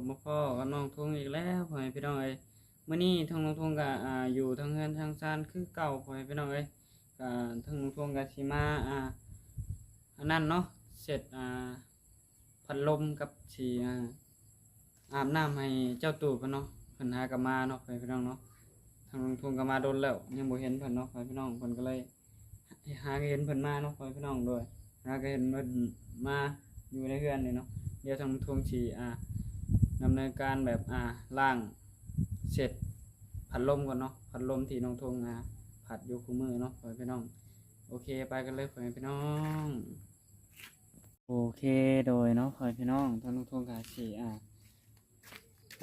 บมาพ่อกับน้องทงอีกแล้วพ่อแม่พี่น้องเอ้ยมื้อนี้ทางน้องทงก็อ่าอยู่ทางเฮือนทางซานคือเก่าพ่อแม่พี่น้องเอ้ยก็ทางน้องทงก็สิมาอ่าอันนั้นเนาะเสร็จอ่าพัดลมกับสิอ่าอาบน้ำให้เจ้าตู่เพิ่นเนาะเพิ่นหากับมาเนาะพ่อแม่พี่น้องเนาะทางน้องทงก็มาโดนแล้วยังบ่เห็นเพิ่นเนาะพ่อแม่พี่น้องเพิ่นก็เลยหาเห็นเพิ่นมาเนาะพ่อแม่พี่น้องโดยนะก็เห็นมันมาอยู่ในเรือนเลยเนาะเดี๋ยวทางทวงชีอ่า ดำเนินการแบบอ่าล่างเสร็จผัดลมก่อนเนาะผัดลมที่น้องทงอ่าผัดอยู่คู่มือเนาะพ่อพี่น้อง โอเคไปกันเลยพ่อพี่น้อง โอเคโดยเนาะพ่อพี่น้องท่างน้องทงกาชีอ่า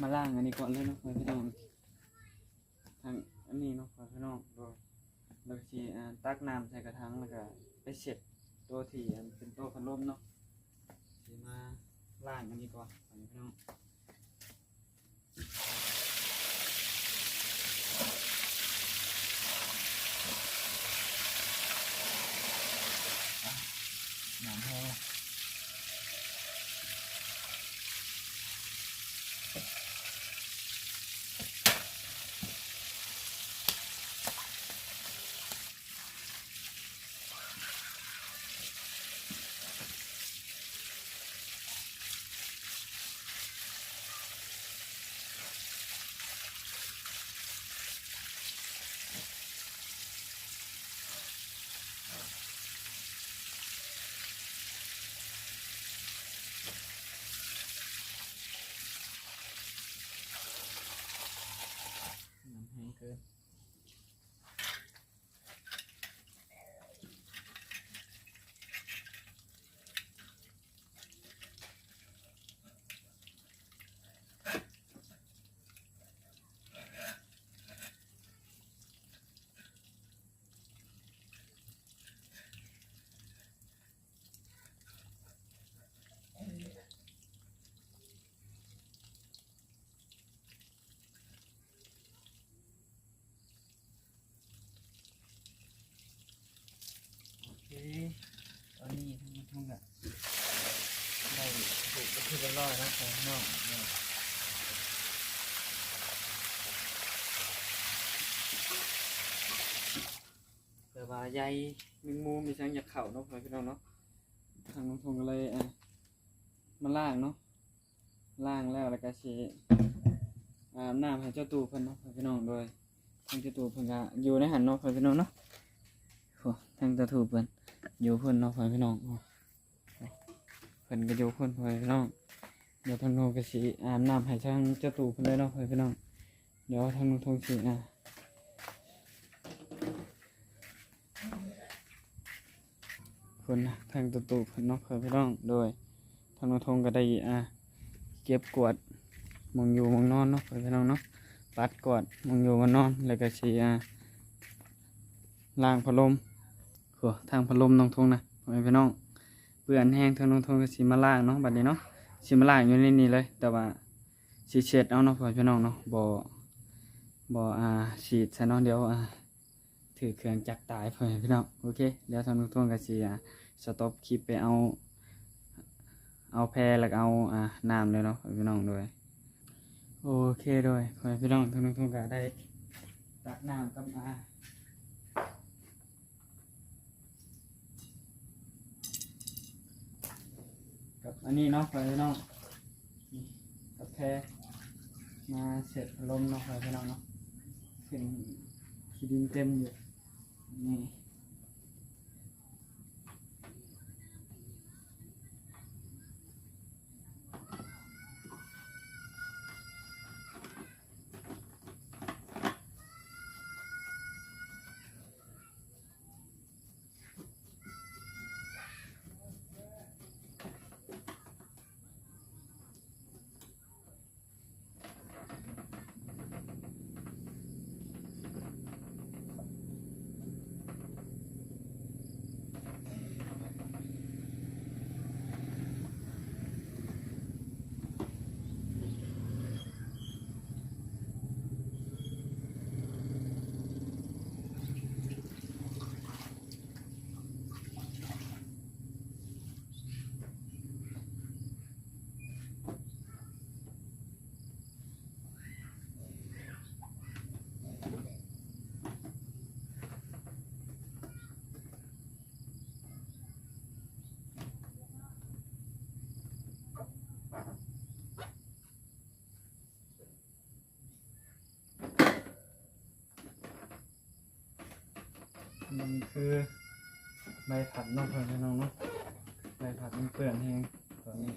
มาล่างอันนี้ก่อนเลยเนาะพ่อพี่น้องทางอันนี้เนาะพ่อพี่น้องโดยเราชีอ่าตักน้ำใส่กระถางแล้วก็ไปเสร็จตัวที่เป็นตัวพัดลมเนาะสีมาล่างอันนี้ก่อนก่อพี่น้องน้ำแห้งน้ำแห้งเกินโอเคตอนนี้ทั้งหมดทั้งหมดได้ถูกก็คือเรียบร้อยแล้ว ของนอกเนี่ยเผื่อว่าใยมิงมูมีทั้งอยากเข่าเนาะพี่น้องเนาะทางน้องทงก็เลยอะมาล่างเนาะล่างแล้วแล้วก็สิอาบน้ำให้เจ้าตูเพิ่นเนาะพี่น้องโดยทางเจ้าตูเพิ่นก็อยู่ในหันเนาะพี่น้องเนาะโอ้ทางเจ้าตูเพิ่นอยู่เพิ่นเนาะพี่น้องเพิ่นก็อยู่เพิ่นพี่น้อง เดี๋ยวทางน้องก็สิอาบน้ำให้ทางเจ้าตูเพิ่นเลยเนาะเพี่น้อง เดี๋ยวทางน้องทงสิอะคนนะทางตุตุเพิ่นเนาะเพื่อนพี่น้อง โดยทางนทงก็ได้อ่าเก็บกวาดมองอยู่มองนอนเนาะเพื่อนพี่น้องเนาะ ปัดกวาดมองอยู่มองนอน แล้วก็สีอ่าล้างพัดลมหัวทางพัดลมน้องทงนะเพื่อนพี่น้องเปื่อนแห้งทางน้องทงก็สีมาล้างเนาะบัดนี้เนาะ สีมาลางอยู่ในนี้เลย แต่ว่าสีเช็ดเอาเนาะพ่อพี่น้องเนาะบ่บ่อ่าฉีดใส่เนาะเดี๋ยวอ่าถือเครื่องจักรตายเพื่อนพี่น้องโอเคเดี๋ยวทางทุกท่านก็สิอะสต็อปคลิปไปเอา เอาแพรแล้วก็เอาอ่าน้ำเลยเนาะพี่น้องด้วยโอเคด้วยเพื่อนพี่น้องทางทุกท่านก็ได้ตักน้ำกับอ่า อันนี้เนาะเพื่อพี่น้องนี่กับแพรมาเสร็จลมเนาะเพื่อพี่น้องเนาะขึ้นขีดินเต็มอยู่นี่ มันคือใบผัดนอกเพื่อนพี่น้องเนาะใบผัดมันเปื่อนแห้งตอนนี้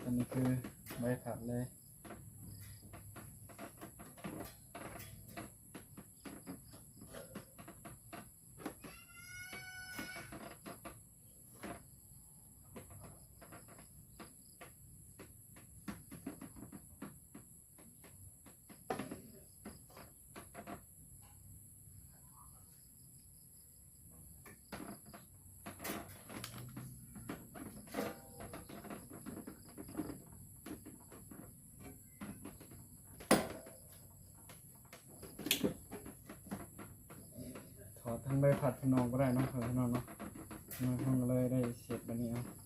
ตอนนี้คือใบผัดเลย ทั้งใบผัดพนองก็ได้เนาะเพื่อนพี่น้องเนาะมันคงเลยได้เสร็จแบบนี้เอาะ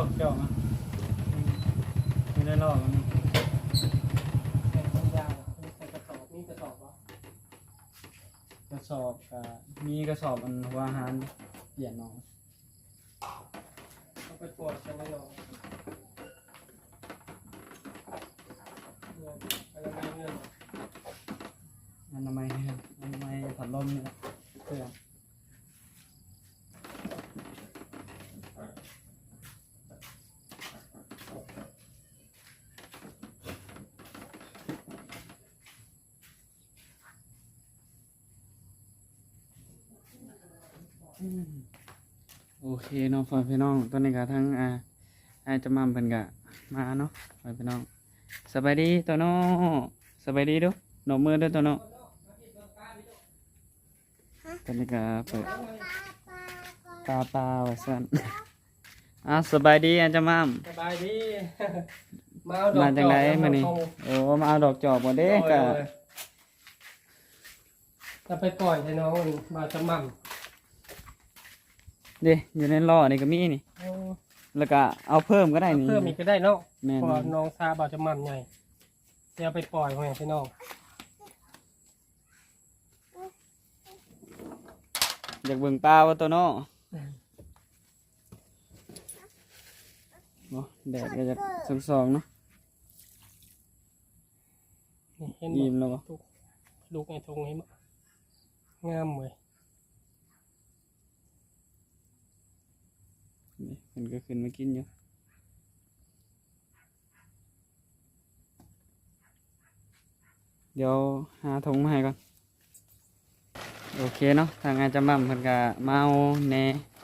อยู่ดอกจอกอะไม่ได้ลอกมันแผ่นความยาวมีใส่กระสอบมีกระสอบบ่กระสอบกับมีกระสอบอันหัวอาหารเปลี่ยนเนาะเอาไปปวดใช่ไหมเนาะเงินอะไรไม่เงินอนามัยอนามัยผัดลมนี่แหละเพื่อน เคเนาะพ่อพี่น้องตอนนี้ก็ทั้งอ่าอาจะมาเพิ่นก็มาเนาะพ่อพี่น้องสบายดีตัวน้อสบายดีเดูหนมมือเด้วยตัวน้อตอนนี้ก็เปิดปลาปลาว่าซั่นอะสบายดีอาจะมามสบายดีมาเอาดอกมาจากไหนจอกมื้อนี้เาโอ้มาเอาดอกจอกบ่เด้โอ้ยก็โอ้ยจะไปปล่อยให้น้องมันมาจะมั่ม เด้อยู่ในล้อนี่ก็มีนี่เอาแล้วก็เอาเพิ่มก็ได้นี่ เพิ่มอีกก็ได้เนาะแม่น เพอน้องซาบาจะมั่มใหญ่เดี๋ยวเอาไปปล่อยให้พี่น้องอยากเบิ่งปลาว่าตัวน้อบ่แดดก็จะสองๆเนาะ นี่เห็นอิ่มบ่แล้วบ่ ลูกไอ้ทงนี้มงามเว้ย นี่ มันก็ขึ้นมากินอยู่เดี๋ยวหาถุงมาให้ก่อน โอเคเนาะทางอาจารย์มั่มเพิ่นก็มาเอาแหน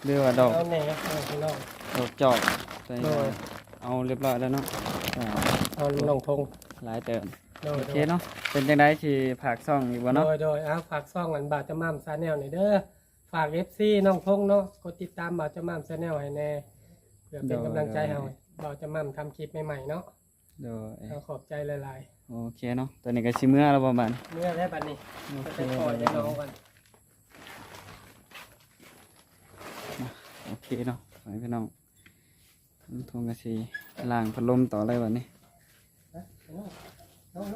หรือว่าดอกเอาแหน่เอาพี่น้อง ดอกจอกใส่โดย เอาเรียบร้อยแล้วเนาะอ่าเอาน้องทงหลายเติมโดยโอโดเคยเนาะเป็นจังได๋สิผากซ่องอีกบ่โดเนาะ ยโดยเอาฝากซ่องอันบาทจะมั่มซาแนลหน่อยเด้อฝากเอฟซีน้องทงเนาะกดติดตามบาทจะมั่มซาแนลให้แน่ เพื่อเป็นกำลังใจให้บาทจะมั่มทำคลิปใหม่ๆเนาะโดยเอาขอบใจหลายโอเคเนาะตัวนี้ก็สิเมื่อแล้วประมาณๆเมื่อได้บัดนี้โอจะเคไปปล่อยให้น้องกันโอเคเนาะไปพี่น้องทำทงกระสีล้างพัดลมต่อเลยวันนี้น้อง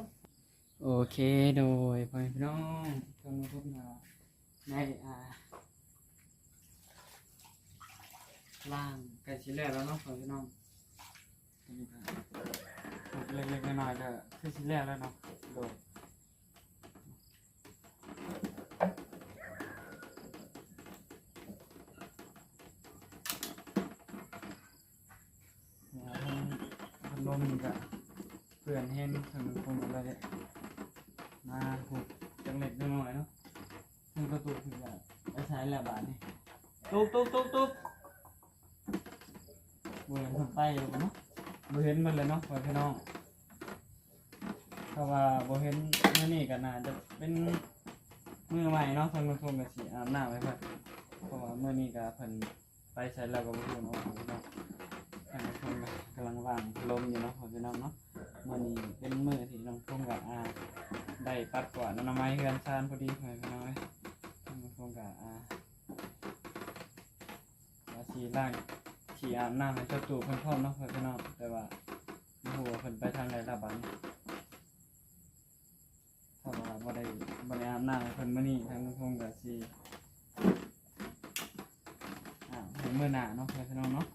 โอเคโดยไปพี่น้องทำทุกอย่างในอ่าล่าง ไก่ชิ้นแรกแล้วเนาะพี่น้องเล็กๆน้อยๆก็คือชิ้นแรกแล้วเนาะโดยเนี่ยทำพัดลมก็เพื่อนเห็นทำคนอะไรเนี่ยมาถูกจังเล็กจังหน่อยเนาะมันก็ตุกถึงจะไปใช้แล้วบาทนี่ตุกตุกตุกตุก บเห็นคนไปอยู่เนาะบเห็นมันเลยเนาะพี่น้องถ้าว่าบเห็นเมื่อนี้ก็น่าจะเป็นมือใหม่เนาะทางลงทุนกับสีอาบน้ำไว้เพื่อนเพราะว่าเมื่อนี้ก็เพิ่นไปใช้แล้วก็บ่รู้เนาะพี่น้องทางลงทุนกำลังว่างลมอยู่เนาะพี่น้องเนาะมื่อนี้เป็นมือที่ลงทุนกับอาได้ปัดกวาดอนามัยเฮือนซานพอดีหน่อยพี่น้อยทำมาคงกะอ่าว่าสีล่าง ขี่อาบน้ำให้เจ้าตัวเพิ่นพร้อมเนาะเพื่อนพี่น้องแต่ว่าบ่ฮู้ว่าเพิ่นไปทางไหนละบัดนี้ถ้าว่าบ่ได้บ่ได้อาบน้ำให้เพิ่นมื้อนี้ทางมาคงก็สิอ่าให้มื้อหน้าเนาะเพื่อนพี่น้องเนาะ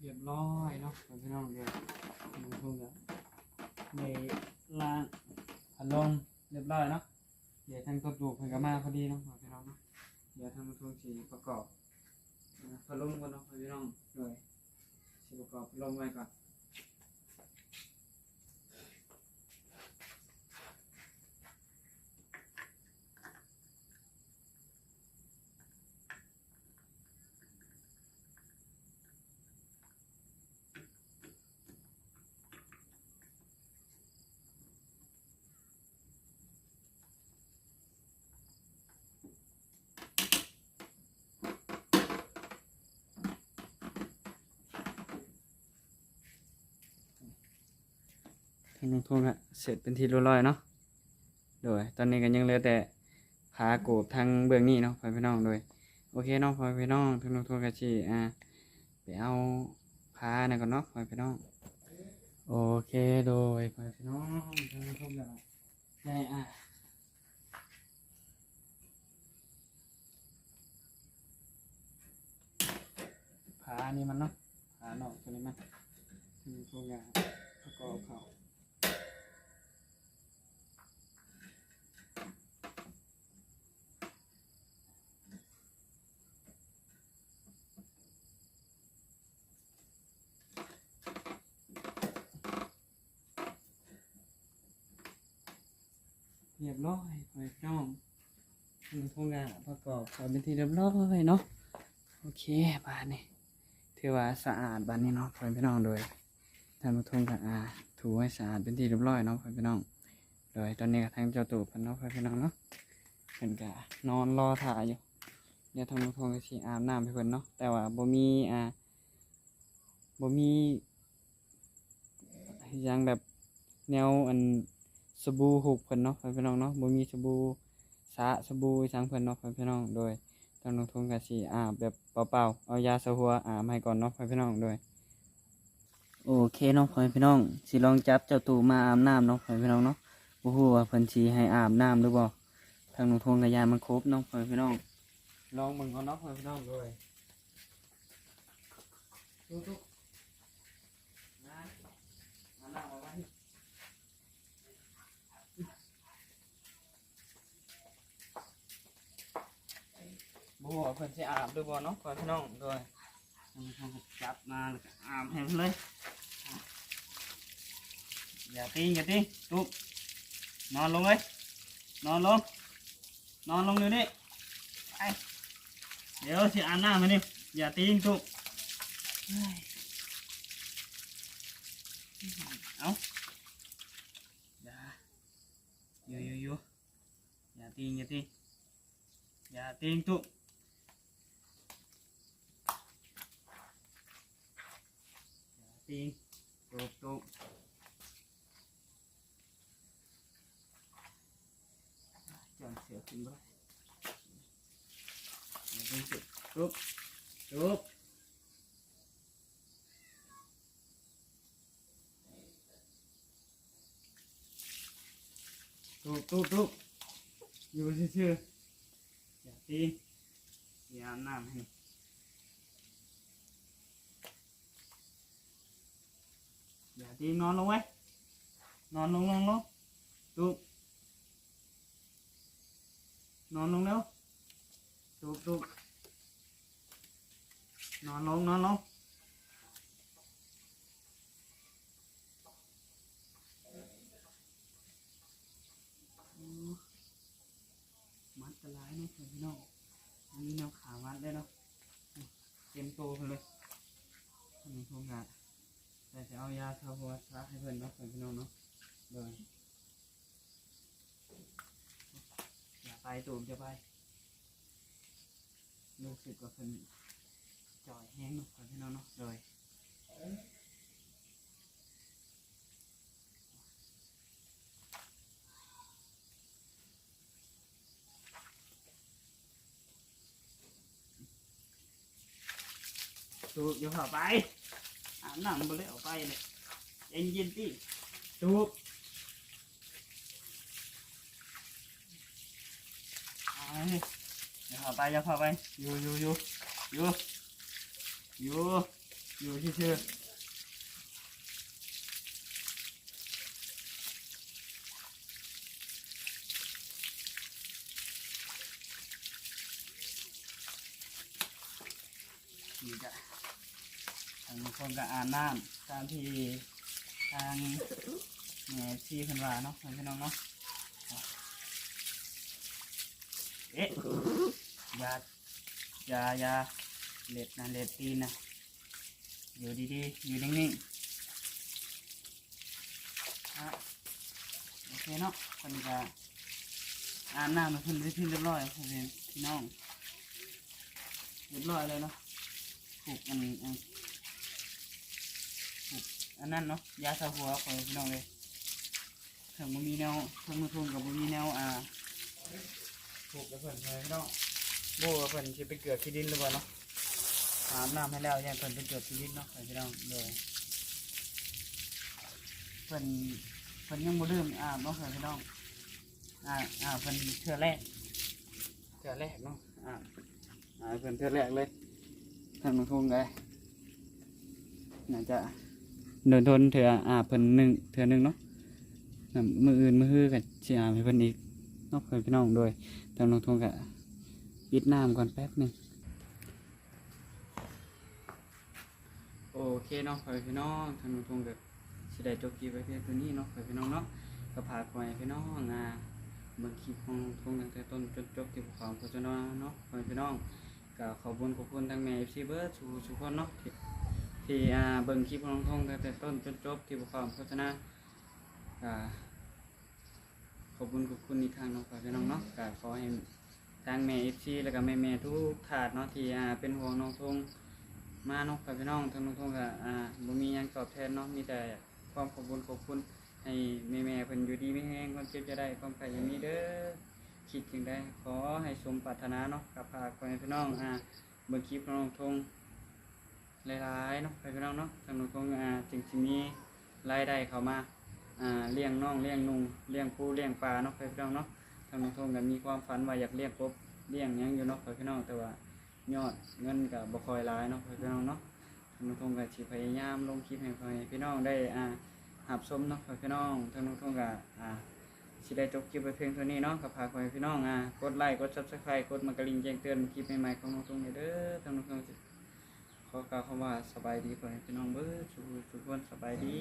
เรียบร้อยเนาะพี่น้องเดี๋ยวทางมาคงจะในล้างพัดลมเรียบร้อยเนาะเดี๋ยวทางตัวจูเพิ่นก็มาพอดีเนาะพี่น้องเนาะเดี๋ยวทางมาคงสีประกอบอาพัดลมก่อนเนาะพี่น้องเลยสีประกอบพัดลมไว้ก่อน ทางลงทุนอะเสร็จเป็นที่เรียบร้อยเนาะโดยตอนนี้ก็ยังเหลือแต่ผาโกบทางเบื้องนี้เนาะพ่อพี่น้องโดยโอเคเนาะพ่อพี่น้องทางลงทุนก็สิอ่าไปเอาผานี่ยก่อนเนาะพ่อพี่น้องโอเคโดยพ่อพี่น้องทางลงทุนก็ได้อ่าผานี่มันเนาะผาเนาะตัวนี้มันทางลงทุนก็ประกอบเขา เรียบร้อยไปน้องมีพวกงานประกอบพอเป็นที่เรียบร้อยเนาะโอเคบ้านนี้ถือว่าสะอาดบ้านนี้เนาะพอพี่น้องโดยท่านผู้ชมก็อ่าถูให้สะอาดเป็นที่เรียบร้อยเนาะพอพี่น้องโดยตอนนี้ก็ทางเจ้าตู่พิ่นเนาะพอพี่น้องเนาะเพิ่นก็นอนรอถ่ายอยู่เดี๋ยวทางผู้ชมก็สิอาบน้ำให้เพิ่นเนาะแต่ว่าบ่มีอ่าบ่มียังแบบแนวอัน สบู่หุบเพิ่นเนาะเพิ่นพี่น้องเนาะบ่มีสบู่สะสบู่จังเพิ่นเนาะเพิ่นพี่น้องโดยทางลงทุนก็สิอาบแบบเปล่าๆเอายาสะหัวอาบให้ก่อนเนาะเพิ่นพี่น้องโดยโอเคเนาะเพิ่นพี่น้องสิลองจับเจ้าตูมาอาบน้ำเนาะเพิ่นพี่น้องเนาะบ่ฮู้ว่าเพิ่นสิให้อาบน้ำหรือบ่ทางลงทุนก็ยามันครบเนาะเพิ่นพี่น้องลองเบิ่งก่อนเนาะเพิ่นพี่น้องโดยทุกๆนะเอาน้ำเอาไว้ บ่ว่าเพิ่นสิอาบหรือบ่เนาะพ่อพี่น้องโดยทางทางก็จับมาแล้วก็อาบให้เพิ่นเลยอะอย่าตีอย่าตีลุกนอนลงเลยนอนลงนอนลงเดี๋ยวนี้ไปเดี๋ยวสิอาบน้ำมานี่อย่าตีตุกเฮ้ยเอาอย่าอยู่อยู่อยู่อย่าตีอย่าตีอย่าตีตุก อย่าตีตุกตุกจอนเสียขึ้นบ่อย่า ตีตุกตุกตุกตุกตุกตุกอยู่ซื่อๆอย่าตีอย่าอน้ำให้อย่าตีนอนลงไว้ นอนลงลงลงตุกนอนลงเร็วตุกตุกนอนลงนอนลงมัดกระไรเนาะพี่น้องอันนี้แนวขาวัดได้เนาะเต็มโตเลยอันนี้พวกงาน แต่จะเอายาชาหัวชาให้เพื่อนเนาะพี่น้องเนาะเลยอย่าไปตูมจะไปรู้สึกว่าเพิ่นจ่อยแห้งเนาะพี่น้องเนาะเลยตูบอย่าเข้าไป อาบน้ำบ่เลยเอาไปเลยเย็นเย็นๆที่ตูบเอาให้อย่าเข้าไปอย่าเข้าไปอยู่อยู่อยู่อยู่อยู่อยู่ชื่อๆนี่จ้ะทาง บางคนก็อ่านน้ำตามที่ทางแม่ชีเพันวาเนาะพี่น้องเนาะเอ๊ะอย่าอย่าอย่าเล็ดนะเล็ดตีนนะอยู่ดีๆอยู่นิ่งๆอะโอเคเนาะคนก็อ่านน้ำมาขึ้นได้ขึ้นเรียบร้อยพี่พี่น้องเรียบร้อยเลยเนาะผูกอัน อันผูกอันนั้นเนาะยาสาหัวของพี่น้องเลยถึงมันมีแนวถึงมือทุนกับมันมีแนวอ่าผูกกับเพื่อนเลยพี่น้องโบ้กับเพื่อนที่ไปเกิดที่ดินหรือเปล่าเนาะอาบน้ำให้แล้วยังเพื่อนไปเกิดที่ดินเนาะพี่น้องเลยเพื่อนเพื่อนยังบ่ลืมอาบเนาะพี่น้องอ่าอ่าเพื่อนเทื่อแรกเทื่อแรกเนาะอ่าอ่าเพื่อนเทื่อแรกเลยทางลงทุนเลยน่าจะ เดินทนเถื่ออาบเพิ่นหนึ่งเถื่อหนึ่งเนาะมืออื่นมือฮือกับเชียให้เพิ่นอีกนอกเพิ่นพี่น้องโดยทางลงทุนกับปิดน้ำก่อนแป๊บหนึ่งโอเคเนาะเพิ่นพี่น้องทางลงทุนกับสิได้จบคลิปไว้เพียงเท่านี้เนาะเพิ่นพี่น้องเนาะก็พาคอยพี่น้องอ่าเบิ่งคลิปของลงทุนตั้งแต่ต้นจนจบที่ภูเขาโฆษณาเนาะเพิ่นพี่น้องก็ขอบคุณขอบคุณทางแม่ FC เบิร์ดสู่ทุกคนเนาะ ที่อ่าเบิ่งคลิปของทงตั้งแต่ต้นจนจบที่บุความโฆษณาก็ขอบคุณขอบคุณอีกครั้งเนาะฝากพี่น้องเนาะก็ขอให้ทางแม่ FC แล้วก็แม่แม่ๆทุกถาดเนาะที่อ่าเป็นห่วงน้องทงมาเนาะฝากพี่น้องทางน้องทงก็อ่าบ่มีหยังตอบแทนเนาะมีแต่ความขอบคุณขอบคุณให้แม่แม่ๆเพิ่นอยู่ดีไมีแรงความเจ็บจะได้ความไข่อย่างนี้เด้อ คิดจึงได้ขอให้สมปรารถนาเนาะกับพากไปพี่น้องอ่าเบิ่งคลิปน้องทง หลายๆเนาะไปพี่น้องเนาะทางนู้นก็จึงจะมีรายได้เข้ามาเลี้ยงน้องเลี้ยงนุ่งเลี้ยงปูเลี้ยงปลาเนาะไปพี่น้องเนาะทางนู้นทงกันมีความฝันว่าอยากเลี้ยงกบเลี้ยงยังอยู่เนาะไปพี่น้องแต่ว่ายอดเงินกับบ่คอยร้ายเนาะไปพี่น้องเนาะทางนู้นทงกันชีพยายามลงคลิปให้พี่พี่น้องได้อ่าหับสมเนาะพี่น้องทางนู้นทงกับอ่าสิได้จบคลิปไปเพียงเท่านี้เนาะกับพาคนพี่น้องอ่ากดไลค์กดซับสไครต์กดมากระลิงแจ้งเตือนคลิปใหม่ๆของน้องตงเด้อทาน้องง ขอกล่าวคำว่าสบายดีก่อนพี่น้องเบิร์ดสุขสุขวันสบายดี